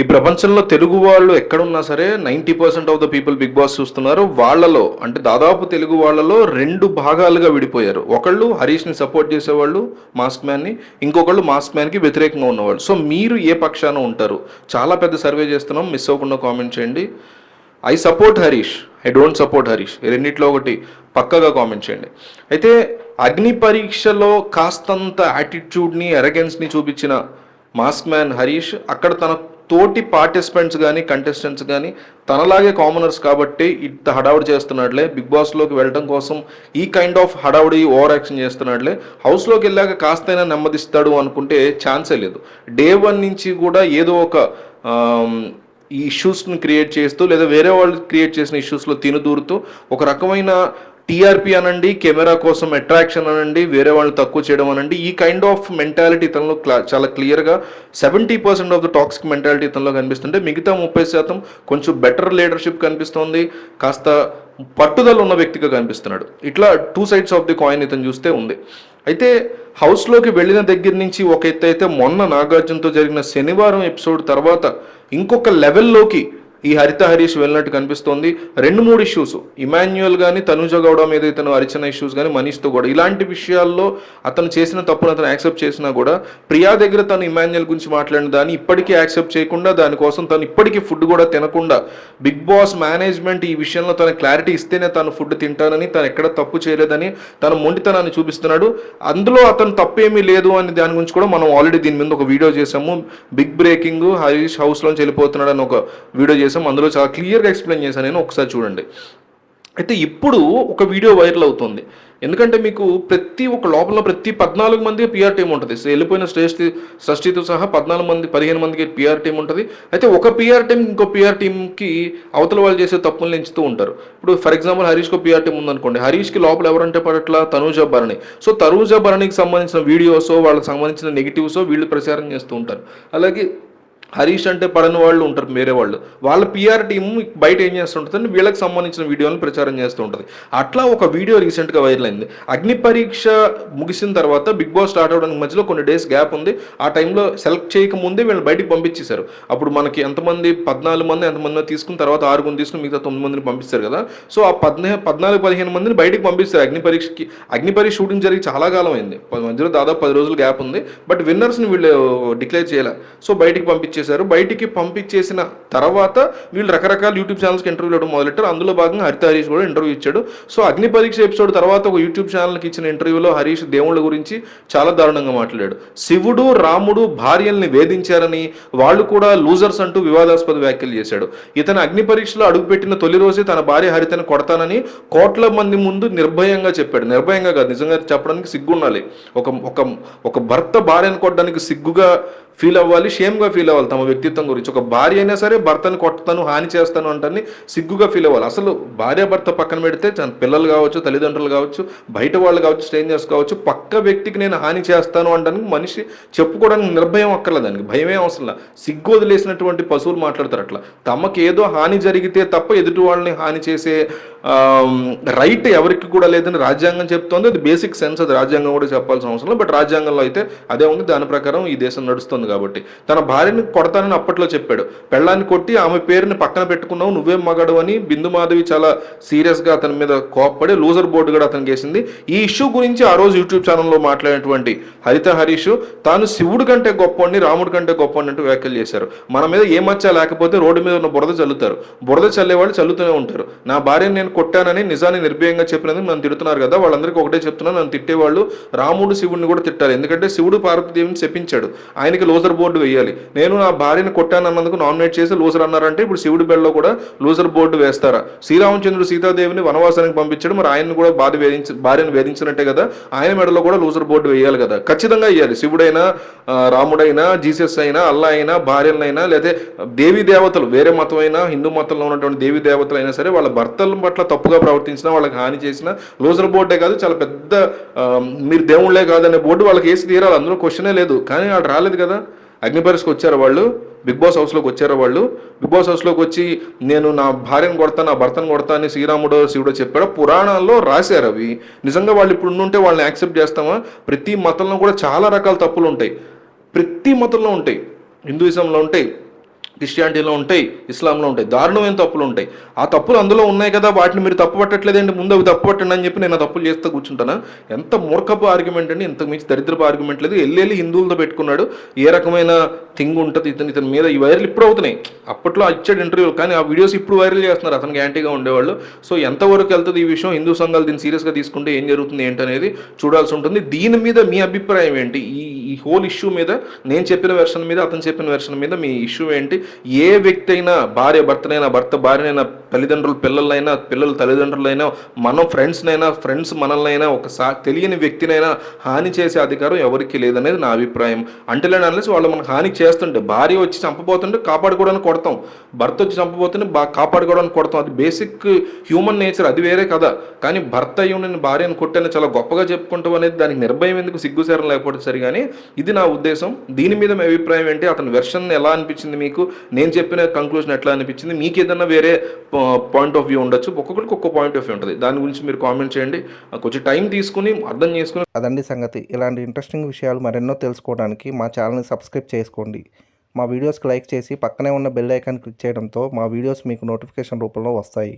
ఈ ప్రపంచంలో తెలుగు వాళ్ళు ఎక్కడున్నా సరే ninety percent of the people Bigg Boss చూస్తున్నారు. వాళ్ళలో అంటే దాదాపు తెలుగు వాళ్ళలో రెండు భాగాలుగా విడిపోయారు. ఒకళ్ళు హరీష్ని సపోర్ట్ చేసేవాళ్ళు మాస్క్ మ్యాన్ని ఇంకొకళ్ళు మాస్క్ మ్యాన్కి వ్యతిరేకంగా ఉన్నవాళ్ళు. సో మీరు ఏ పక్షాన ఉంటారు? చాలా పెద్ద సర్వే చేస్తున్నాం. మిస్ అవ్వకుండా కామెంట్ చేయండి. I support Harish. I don't support Harish. రెండిట్లో ఒకటి పక్కగా కామెంట్ చేయండి. అయితే అగ్ని పరీక్షలో కాస్తంత యాటిట్యూడ్ని ఎరగెన్స్ని చూపించిన మాస్క్ మ్యాన్ హరీష్ అక్కడ తన తోటి పార్టిసిపెంట్స్ కానీ కంటెస్టెంట్స్ కానీ తనలాగే కామనర్స్ కాబట్టి ఇంత హడావుడి చేస్తున్నాడులే. బిగ్ బాస్లోకి వెళ్ళడం కోసం ఈ కైండ్ ఆఫ్ హడావుడి ఓవర్ యాక్షన్ చేస్తున్నాడులే. హౌస్లోకి వెళ్ళాక కాస్తైనా నెమ్మదిస్తాడు అనుకుంటే ఛాన్సే లేదు. డే వన్ నుంచి కూడా ఏదో ఒక ఈ ఇష్యూస్ని క్రియేట్ చేస్తూ లేదా వేరే వాళ్ళు క్రియేట్ చేసిన ఇష్యూస్లో తినుదూరుతూ ఒక రకమైన టీఆర్పీ అనండి కెమెరా కోసం అట్రాక్షన్ అనండి వేరే వాళ్ళు తక్కువ చేయడం అనండి. ఈ కైండ్ ఆఫ్ మెంటాలిటీ తనలో క్లా చాలా క్లియర్గా seventy percent of the toxic mentality తనలో కనిపిస్తుంటే మిగతా ముప్పై శాతం కొంచెం బెటర్ లీడర్షిప్ కనిపిస్తోంది. కాస్త పట్టుదల ఉన్న వ్యక్తిగా కనిపిస్తున్నాడు. ఇట్లా two sides of the coin ఇతను చూస్తే ఉంది. అయితే హౌస్లోకి వెళ్ళిన దగ్గర నుంచి ఒక ఎత్తు అయితే మొన్న నాగార్జునతో జరిగిన శనివారం ఎపిసోడ్ తర్వాత ఇంకొక లెవెల్లోకి ఈ హరిత హరీష్ వెళ్ళినట్టు కనిపిస్తోంది. రెండు మూడు ఇష్యూస్ ఇమాన్యుయల్ కానీ తనుజ గౌడ మీద ఇతను అరిచిన ఇష్యూస్ కానీ మనీష్తో కూడా. ఇలాంటి విషయాల్లో అతను చేసిన తప్పును అతను యాక్సెప్ట్ చేసినా కూడా ప్రియా దగ్గర తను ఇమాన్యుయల్ గురించి మాట్లాడిన దాన్ని ఇప్పటికీ యాక్సెప్ట్ చేయకుండా దానికోసం తను ఇప్పటికీ ఫుడ్ కూడా తినకుండా బిగ్ బాస్ మేనేజ్మెంట్ ఈ విషయంలో తన క్లారిటీ ఇస్తేనే తను ఫుడ్ తింటానని తను ఎక్కడ తప్పు చేయలేదని తన మొండితనాన్ని చూపిస్తున్నాడు. అందులో అతను తప్పేమీ లేదు అని దాని గురించి కూడా మనం ఆల్రెడీ దీని మీద ఒక వీడియో చేసాము బిగ్ బ్రేకింగ్ హరీష్ హౌస్లోంచి వెళ్ళిపోతున్నాడు అని ఒక వీడియో చేసాం అందులో చాలా క్లియర్గా ఎక్స్ప్లెయిన్ చేశాను నేను ఒకసారి చూడండి. అయితే ఇప్పుడు ఒక వీడియో వైరల్ అవుతుంది. ఎందుకంటే మీకు ప్రతి ఒక్క లోపల ప్రతి పద్నాలుగు మంది పిఆర్ టీం ఉంటుంది. వెళ్ళిపోయిన శ్రేష్ఠి షష్ఠితో సహా పద్నాలుగు మంది పదిహేను మందికి పిఆర్ టీం ఉంటుంది. అయితే ఒక పిఆర్ టీం ఇంకో పిఆర్ టీంకి అవతల వాళ్ళు చేసే తప్పులు ఎంచుతూ ఉంటారు. ఇప్పుడు ఫర్ ఎగ్జాంపుల్ హరీష్కి పిఆర్ టీం ఉందనుకోండి. హరీష్కి లోపల ఎవరంటే పడట్ల? తనూజ భరణి. సో తనూజ భరణికి సంబంధించిన వీడియోసో వాళ్ళకి సంబంధించిన నెగిటివ్స్ వీళ్ళు ప్రచారం చేస్తూ ఉంటారు. అలాగే హరీష్ అంటే పడని వాళ్ళు ఉంటారు వేరే వాళ్ళు. వాళ్ళ పిఆర్ టీమ్ బయట ఏం చేస్తుంటుంది వీళ్ళకి సంబంధించిన వీడియోలను ప్రచారం చేస్తూ ఉంటుంది. అట్లా ఒక వీడియో రీసెంట్గా వైరల్ అయింది. అగ్ని పరీక్ష ముగిసిన తర్వాత బిగ్ బాస్ స్టార్ట్ అవడానికి మధ్యలో కొన్ని డేస్ గ్యాప్ ఉంది. ఆ టైంలో సెలెక్ట్ చేయక ముందే వీళ్ళు బయటికి పంపించేశారు. అప్పుడు మనకి ఎంతమంది పద్నాలుగు మంది ఎంతమంది తీసుకున్న తర్వాత ఆరుగురు తీసుకుని మిగతా తొమ్మిది మందిని పంపిస్తారు కదా. సో ఆ పద్నా పద్నాలుగు పదిహేను మందిని బయటికి పంపిస్తారు అగ్ని పరీక్షకి. అగ్ని పరీక్ష షూటింగ్ జరిగి చాలా కాలం అయింది. మధ్యలో దాదాపు పది రోజులు గ్యాప్ ఉంది. బట్ విన్నర్స్ని వీళ్ళు డిక్లేర్ చేయాలి. సో బయటికి పంపించేశారు బయటికి పంపించేసిన తర్వాత వీళ్ళు రకరకాల యూట్యూబ్ ఛానల్స్కి ఇంటర్వ్యూలు ఇవ్వడం మొదలెట్టారు. అందులో భాగంగా హరిత హరీష్ కూడా ఇంటర్వ్యూ ఇచ్చాడు. సో అగ్ని పరీక్ష ఎపిసోడ్ తర్వాత ఒక యూట్యూబ్ ఛానల్కి ఇచ్చిన ఇంటర్వ్యూలో హరీష్ దేవుళ్ళ గురించి చాలా దారుణంగా మాట్లాడాడు. శివుడు రాముడు భార్యల్ని వేధించారని వాళ్ళు కూడా లూజర్స్ అంటూ వివాదాస్పద వ్యాఖ్యలు చేశాడు. ఇతను అగ్ని పరీక్షలో అడుగుపెట్టిన తొలి రోజే తన భార్య హరితను కొడతానని కోట్ల మంది ముందు నిర్భయంగా చెప్పాడు. నిర్భయంగా కాదు నిజంగా చెప్పడానికి సిగ్గుండాలి. ఒక ఒక ఒక భర్త భార్యను కొట్టడానికి సిగ్గుగా ఫీల్ అవ్వాలి షేమ్గా ఫీల్ అవ్వాలి తమ వ్యక్తిత్వం గురించి. ఒక భార్య అయినా సరే భర్తను కొట్టతాను హాని చేస్తాను అంటాన్ని సిగ్గుగా ఫీల్ అవ్వాలి. అసలు భార్య భర్త పక్కన పెడితే పిల్లలు కావచ్చు తల్లిదండ్రులు కావచ్చు బయట వాళ్ళు కావచ్చు స్ట్రేంజర్స్ కావచ్చు పక్క వ్యక్తికి నేను హాని చేస్తాను అంటానికి మనిషి చెప్పుకోవడానికి నిర్భయం అక్కర్లేదు దానికి. భయమే అవసరం లేదు. సిగ్గు వదిలేసినటువంటి పశువులు మాట్లాడతారు అట్లా. తమకు ఏదో హాని జరిగితే తప్ప ఎదుటి వాళ్ళని హాని చేసే రైట్ ఎవరికి కూడా లేదని రాజ్యాంగం చెప్తోంది. అది బేసిక్ సెన్స్ అది. రాజ్యాంగం కూడా చెప్పాల్సిన అవసరం బట్ రాజ్యాంగంలో అయితే అదే ఉంది. దాని ప్రకారం ఈ దేశం నడుస్తుంది కాబట్టి. తన భార్యని కొడతానని అప్పట్లో చెప్పాడు. పెళ్ళాన్ని కొట్టి ఆమె పేరుని పక్కన పెట్టుకున్నావు నువ్వేం మగడు అని బిందు మాధవి చాలా సీరియస్గా అతని మీద కోప్పడి లూజర్ బోర్డు కూడా అతనికి వేసింది ఈ ఇష్యూ గురించి ఆ రోజు యూట్యూబ్ ఛానల్లో మాట్లాడినటువంటి హరిత హరీష్ తాను శివుడి కంటే గొప్పని రాముడి కంటే గొప్పని అంటూ వ్యాఖ్యలు చేశారు. మన మీద ఏ మచ్చ లేకపోతే రోడ్డు మీద ఉన్న బురద చల్లుతారు. బురద చల్లేవాళ్ళు చల్లుతూనే ఉంటారు. నా భార్యని నేను కొట్టానని నిజాన్ని నిర్భయంగా చెప్పినందుకు నన్ను తిడుతున్నారు కదా వాళ్ళందరికీ ఒకటే చెప్తున్నా నన్ను తిట్టేవాళ్ళు రాముడు శివుడిని కూడా తిట్టాలి. ఎందుకంటే శివుడు పార్వతీదేవిని చెప్పించాడు ఆయనకి లూజర్ బోర్డు వేయాలి. నేను నా భార్యను కొట్టానన్నందుకు నామినేట్ చేసి లూజర్ అన్నారంటే ఇప్పుడు శివుడి బెల్లో కూడా లూజర్ బోర్డు వేస్తారా? శ్రీరామచంద్రుడు సీతాదేవిని వనవాసానికి పంపించడం మరి ఆయన్ని కూడా భార్య వేధించి భార్యను వేధించినట్టే కదా? ఆయన మెడలో కూడా లూజర్ బోర్డు వేయాలి కదా. ఖచ్చితంగా వేయాలి. శివుడైనా రాముడైనా జీసస్ అయినా అల్లా అయినా భార్యలైనా లేదా దేవీ దేవతలు వేరే మతం అయినా హిందూ మతంలో ఉన్నటువంటి దేవీ దేవతలు అయినా సరే వాళ్ళ భర్తల పట్ల తప్పుగా ప్రవర్తించినా వాళ్ళకి హాని చేసినా లూజర్ బోర్డే కాదు చాలా పెద్ద మీరు దేవుళ్ళే కాదనే బోర్డు వాళ్ళకి వేసి తీరాలి. అందులో క్వశ్చనే లేదు. కానీ వాళ్ళు రాలేదు కదా? అగ్నిపరీక్షకు వచ్చారు వాళ్ళు బిగ్ బాస్ హౌస్లోకి వచ్చారు వాళ్ళు. బిగ్ బాస్ హౌస్లోకి వచ్చి నేను నా భార్యను కొడతా నా భర్తను కొడతా అని శ్రీరాముడు శివుడు చెప్పాడు. పురాణాల్లో రాశారు అవి. నిజంగా వాళ్ళు ఇప్పుడు ఉంటే వాళ్ళని యాక్సెప్ట్ చేస్తామా? ప్రతి మతంలో కూడా చాలా రకాల తప్పులు ఉంటాయి. ప్రతి మతంలో ఉంటాయి. హిందూయిజంలో ఉంటాయి. క్రిస్టియానిటీలో ఉంటాయి ఇస్లాంలో ఉంటాయి దారుణమైన తప్పులు ఉంటాయి. ఆ తప్పులు అందులో ఉన్నాయి కదా వాటిని మీరు తప్పు పట్టట్లేదండి ముందు అవి తప్పు పట్టండి అని చెప్పి నేను ఆ తప్పులు చేస్తూ కూర్చుంటాను? ఎంత మూర్ఖపు ఆర్గ్యుమెంట్ అండి ఇంతకు మించి దరిద్రపు ఆర్గ్యుమెంట్ లేదు. వెళ్ళి వెళ్ళి హిందువులతో పెట్టుకున్నాడు. ఏ రకమైన థింగ్ ఉంటుంది ఇతను ఇతని మీద ఈ వైరల్ ఇప్పుడు అవుతున్నాయి. అప్పట్లో ఇచ్చాడు ఇంటర్వ్యూ కానీ ఆ వీడియోస్ ఇప్పుడు వైరల్ చేస్తున్నారు. అతనికి యాంటీగా ఉండేవాళ్ళు. సో ఎంతవరకు వెళ్తుంది ఈ విషయం? హిందూ సంఘాలు దీన్ని సీరియస్గా తీసుకుంటే ఏం జరుగుతుంది ఏంటనేది చూడాల్సి ఉంటుంది. దీని మీద మీ అభిప్రాయం ఏంటి? ఈ ఈ హోల్ ఇష్యూ మీద నేను చెప్పిన వెర్షన్ మీద అతను చెప్పిన వెర్షన్ మీద మీ ఇష్యూ ఏంటి? ఏ వ్యక్తి అయినా భార్య భర్తనైనా భర్త భార్యనైనా తల్లిదండ్రులు పిల్లలైనా పిల్లలు తల్లిదండ్రులైనా మనం ఫ్రెండ్స్నైనా ఫ్రెండ్స్ మనల్నైనా ఒక సా తెలియని వ్యక్తినైనా హాని చేసే అధికారం ఎవరికి లేదనేది నా అభిప్రాయం. అంటే అనలేసి వాళ్ళు మనకు హాని చేస్తుంటే భార్య వచ్చి చంపబోతుంటే కాపాడుకోవడానికి కొడతాం. భర్త వచ్చి చంపబోతుంటే బా కాపాడుకోవడానికి కొడతాం. అది బేసిక్ హ్యూమన్ నేచర్ అది వేరే కదా కానీ భర్త అయ్యి నేను భార్యను కొట్టాను చాలా గొప్పగా చెప్పుకుంటాం అనేది దానికి నిర్భయం ఎందుకు సిగ్గుసేరం లేకపోతే సరి కానీ ఇది నా ఉద్దేశం. దీని మీద మీ అభిప్రాయం ఏంటి? అతని వెర్షన్ ఎలా అనిపించింది మీకు? నేను చెప్పిన కంక్లూజన్ ఎట్లా అనిపించింది? మీకు ఏదైనా వేరే పాయింట్ ఆఫ్ వ్యూ ఉండొచ్చు. ఒక్కొక్కరికి ఒక్కొక్క పాయింట్ ఆఫ్ వ్యూ ఉంటుంది. దాని గురించి మీరు కామెంట్ చేయండి. కొంచెం టైం తీసుకుని అర్థం చేసుకుని అదండి సంగతి. ఇలాంటి ఇంట్రెస్టింగ్ విషయాలు మరెన్నో తెలుసుకోవడానికి మా ఛానల్ని సబ్స్క్రైబ్ చేసుకోండి. మా వీడియోస్కి లైక్ చేసి పక్కనే ఉన్న బెల్ ఐకాన్ క్లిక్ చేయడంతో మా వీడియోస్ మీకు నోటిఫికేషన్ రూపంలో వస్తాయి.